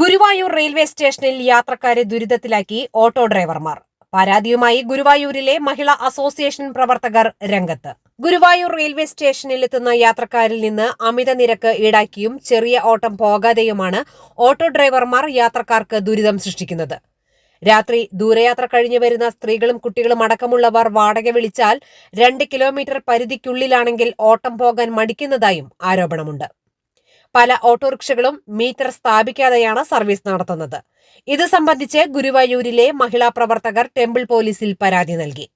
Guruvayur railway സ്റ്റേഷനിൽ യാത്രക്കാരെ ദുരിതത്തിലാക്കി auto ഡ്രൈവർമാർ. പരാതിയുമായി ഗുരുവായൂരിലെ മഹിളാ അസോസിയേഷൻ പ്രവർത്തകർ രംഗത്ത്. ഗുരുവായൂർ റെയിൽവേ സ്റ്റേഷനിൽ എത്തുന്ന യാത്രക്കാരിൽ നിന്ന് അമിത നിരക്ക് ഈടാക്കിയും ചെറിയ ഓട്ടം പോകാതെയുമാണ് ഓട്ടോ ഡ്രൈവർമാർ യാത്രക്കാർക്ക് ദുരിതം സൃഷ്ടിക്കുന്നത്. രാത്രി ദൂരയാത്ര കഴിഞ്ഞു വരുന്ന സ്ത്രീകളും കുട്ടികളും അടക്കമുള്ളവർ വാടക വിളിച്ചാൽ രണ്ട് കിലോമീറ്റർ പരിധിക്കുള്ളിലാണെങ്കിൽ ഓട്ടം പോകാൻ മടിക്കുന്നതായും ആരോപണമുണ്ട്. പല ഓട്ടോറിക്ഷകളും മീറ്റർ സ്ഥാപിക്കാതെയാണ് സർവീസ് നടത്തുന്നത്. ഇത് സംബന്ധിച്ച് ഗുരുവായൂരിലെ മഹിളാ പ്രവർത്തകർ ടെമ്പിൾ പോലീസിൽ പരാതി നൽകി.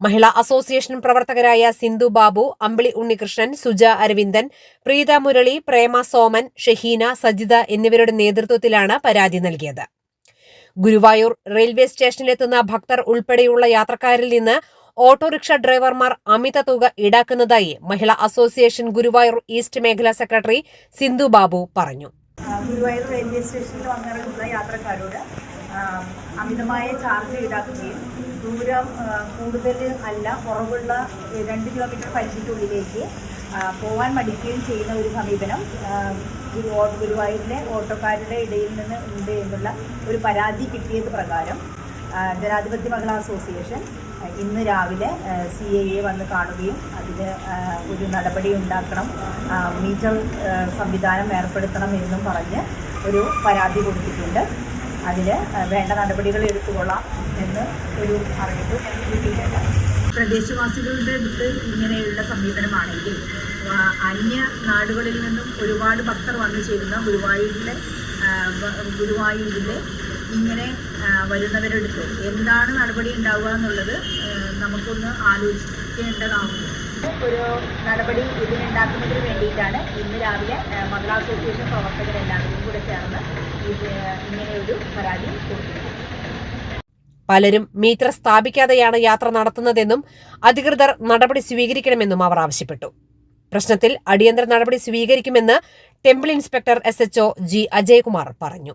മഹിളാ അസോസിയേഷൻ പ്രവർത്തകരായ സിന്ധു ബാബു അമ്പിളി ഉണ്ണികൃഷ്ണൻ സുജ അരവിന്ദൻ പ്രീത മുരളി പ്രേമ സോമൻ ഷഹീന സജിത എന്നിവരുടെ നേതൃത്വത്തിലാണ് പരാതി നൽകിയത്. ഗുരുവായൂർ റെയിൽവേ സ്റ്റേഷനിലെത്തുന്ന ഭക്തർ ഉൾപ്പെടെയുള്ള യാത്രക്കാരിൽ നിന്ന് ഓട്ടോറിക്ഷ ഡ്രൈവർമാർ അമിത തുക ഈടാക്കുന്നതായി മഹിളാ അസോസിയേഷൻ ഗുരുവായൂർ ഈസ്റ്റ് മേഖലാ സെക്രട്ടറി സിന്ധു ബാബു പറഞ്ഞു. ഗുരുവായൂർ റെയിൽവേ സ്റ്റേഷനിൽ വന്നിറങ്ങുന്ന യാത്രക്കാരോട് അമിതമായ ചാർജ് ഈടാക്കുകയും ദൂരം കൂടുതൽ അല്ല കുറവുള്ള രണ്ട് കിലോമീറ്റർ പരിധിക്കുള്ളിലേക്ക് പോവാൻ മടിക്കുകയും ചെയ്യുന്ന ഒരു സമീപനം ഗുരുവായൂരിലെ ഓട്ടോക്കാരുടെ ഇടയിൽ നിന്ന് ഉണ്ട് എന്നുള്ള ഒരു പരാതി കിട്ടിയത് പ്രകാരം ജനാധിപത്യ മഹിളാ അസോസിയേഷൻ ഇന്ന് രാവിലെ സി എ എ വന്ന് കാണുകയും അതിൽ ഒരു നടപടി ഉണ്ടാക്കണം മീറ്റർ സംവിധാനം ഏർപ്പെടുത്തണം എന്നും പറഞ്ഞ് ഒരു പരാതി കൊടുത്തിട്ടുണ്ട്. അതിൽ വേണ്ട നടപടികൾ എടുത്തുകൊള്ളാം എന്ന് ഒരു അറിയിപ്പ് കിട്ടിയിട്ടുണ്ട് പ്രദേശവാസികളുടെ അടുത്ത് ഇങ്ങനെയുള്ള സമീപനമാണെങ്കിൽ അന്യ നാടുകളിൽ നിന്നും ഒരുപാട് ഭക്തർ വന്നു ചേരുന്ന ഗുരുവായൂരിലെ ഗുരുവായൂരിലെ ഇങ്ങനെ വരുന്നവരെടുത്ത് എന്താണ് നടപടി ഉണ്ടാവുക എന്നുള്ളത് നമുക്കൊന്ന് ആലോചിക്കേണ്ടതാവുന്നു. ഒരു നടപടി ഇതിനുണ്ടാക്കുന്നതിന് വേണ്ടിയിട്ടാണ് ഇന്ന് രാവിലെ മഹിളാ അസോസിയേഷൻ പ്രവർത്തകരെല്ലാവരും കൂടെ ചേർന്ന് ഇത് ഇങ്ങനെയൊരു പരാതി കൊടുക്കുന്നത്. പലരും മീറ്റർ സ്ഥാപിക്കാതെയാണ് യാത്ര നടത്തുന്നതെന്നും അധികൃതർ നടപടി സ്വീകരിക്കണമെന്നും അവർ ആവശ്യപ്പെട്ടു. പ്രശ്നത്തിൽ അടിയന്തര നടപടി സ്വീകരിക്കുമെന്ന് temple inspector S HO G Ajaykumar പറഞ്ഞു.